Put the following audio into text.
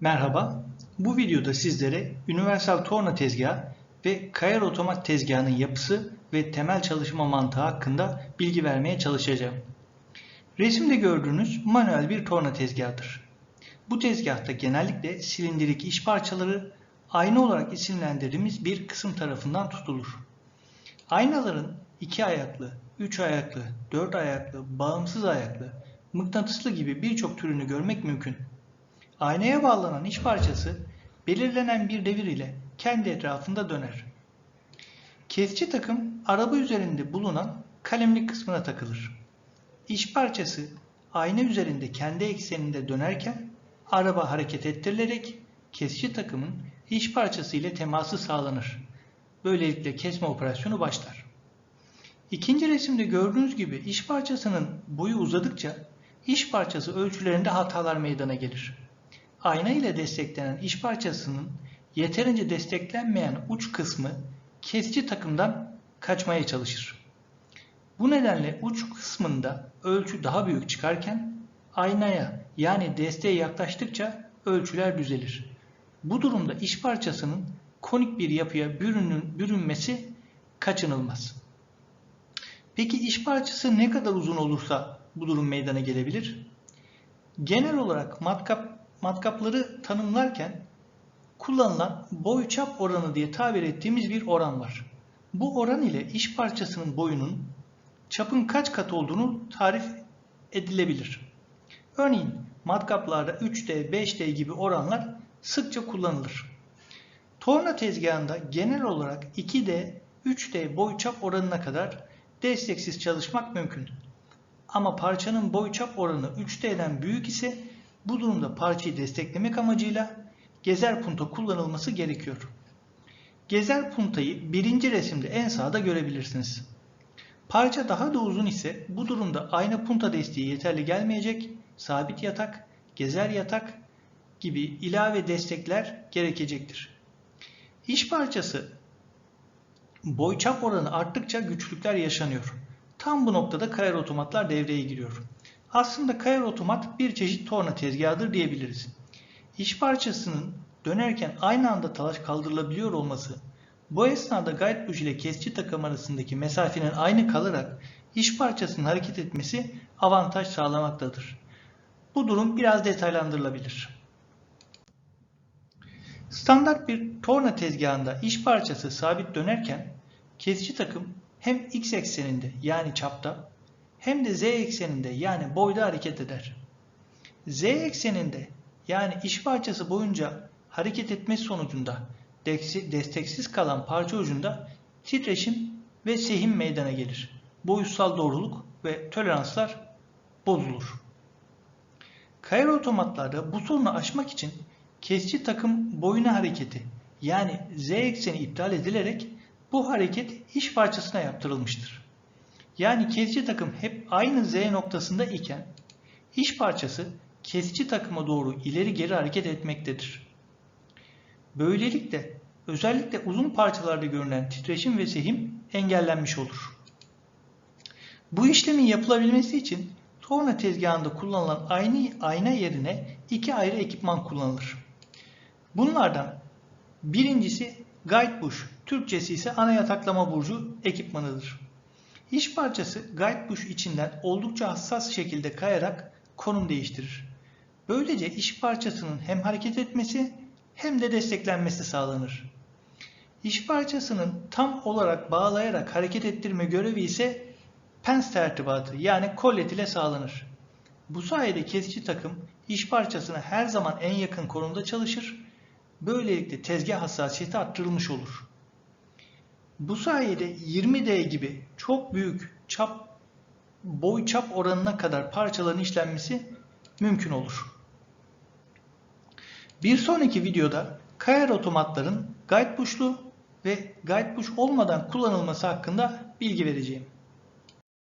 Merhaba, bu videoda sizlere Universal Torna tezgahı ve Kayar Otomat tezgahının yapısı ve temel çalışma mantığı hakkında bilgi vermeye çalışacağım. Resimde gördüğünüz manuel bir torna tezgahıdır. Bu tezgahta genellikle silindirik iş parçaları ayna olarak isimlendirdiğimiz bir kısım tarafından tutulur. Aynaların iki ayaklı, üç ayaklı, dört ayaklı, bağımsız ayaklı, mıknatıslı gibi birçok türünü görmek mümkün. Aynaya bağlanan iç parçası belirlenen bir devir ile kendi etrafında döner. Kesici takım araba üzerinde bulunan kalemlik kısmına takılır. İç parçası ayna üzerinde kendi ekseninde dönerken araba hareket ettirilerek kesici takımın iç parçası ile teması sağlanır. Böylelikle kesme operasyonu başlar. İkinci resimde gördüğünüz gibi iş parçasının boyu uzadıkça iş parçası ölçülerinde hatalar meydana gelir. Ayna ile desteklenen iş parçasının yeterince desteklenmeyen uç kısmı kesici takımdan kaçmaya çalışır. Bu nedenle uç kısmında ölçü daha büyük çıkarken aynaya yani desteğe yaklaştıkça ölçüler düzelir. Bu durumda iş parçasının konik bir yapıya bürünün, bürünmesi kaçınılmaz. Peki iş parçası ne kadar uzun olursa bu durum meydana gelebilir? Genel olarak matkap, matkapları tanımlarken kullanılan boy çap oranı diye tabir ettiğimiz bir oran var. Bu oran ile iş parçasının boyunun çapın kaç kat olduğunu tarif edilebilir. Örneğin matkaplarda 3D, 5D gibi oranlar sıkça kullanılır. Torna tezgahında genel olarak 2D, 3D boy çap oranına kadar desteksiz çalışmak mümkün. Ama parçanın boy çap oranı 3D'den büyük ise bu durumda parçayı desteklemek amacıyla gezer punta kullanılması gerekiyor. Gezer puntayı birinci resimde en sağda görebilirsiniz. Parça daha da uzun ise bu durumda ayna punta desteği yeterli gelmeyecek, sabit yatak, gezer yatak gibi ilave destekler gerekecektir. İş parçası boyçap oranı arttıkça güçlükler yaşanıyor. Tam bu noktada kayar otomatlar devreye giriyor. Aslında kayar otomat bir çeşit torna tezgahıdır diyebiliriz. İş parçasının dönerken aynı anda talaş kaldırılabiliyor olması, bu esnada guide buji ile kesici takım arasındaki mesafenin aynı kalarak iş parçasının hareket etmesi avantaj sağlamaktadır. Bu durum biraz detaylandırılabilir. Standart bir torna tezgahında iş parçası sabit dönerken kesici takım hem x ekseninde yani çapta hem de z ekseninde yani boyda hareket eder. Z ekseninde yani iş parçası boyunca hareket etmesi sonucunda desteksiz kalan parça ucunda titreşim ve sehim meydana gelir. Boyutsal doğruluk ve toleranslar bozulur. Kayar otomatlarda bu sorunu aşmak için kesici takım boyuna hareketi yani z ekseni iptal edilerek bu hareket iş parçasına yaptırılmıştır. Yani kesici takım hep aynı z noktasında iken iş parçası kesici takıma doğru ileri geri hareket etmektedir. Böylelikle özellikle uzun parçalarda görülen titreşim ve sehim engellenmiş olur. Bu işlemin yapılabilmesi için torna tezgahında kullanılan aynı ayna yerine iki ayrı ekipman kullanılır. Bunlardan birincisi guide bush, Türkçesi ise ana yataklama burcu ekipmanıdır. İş parçası guide içinden oldukça hassas şekilde kayarak konum değiştirir. Böylece iş parçasının hem hareket etmesi hem de desteklenmesi sağlanır. İş parçasının tam olarak bağlayarak hareket ettirme görevi ise pens tertibatı yani kollet ile sağlanır. Bu sayede kesici takım iş parçasına her zaman en yakın konumda çalışır Böylelikle tezgah hassasiyeti arttırılmış olur. Bu sayede 20D gibi çok büyük çap boy çap oranına kadar parçaların işlenmesi mümkün olur. Bir sonraki videoda kayar otomatların guide bush'lu ve guide bush olmadan kullanılması hakkında bilgi vereceğim.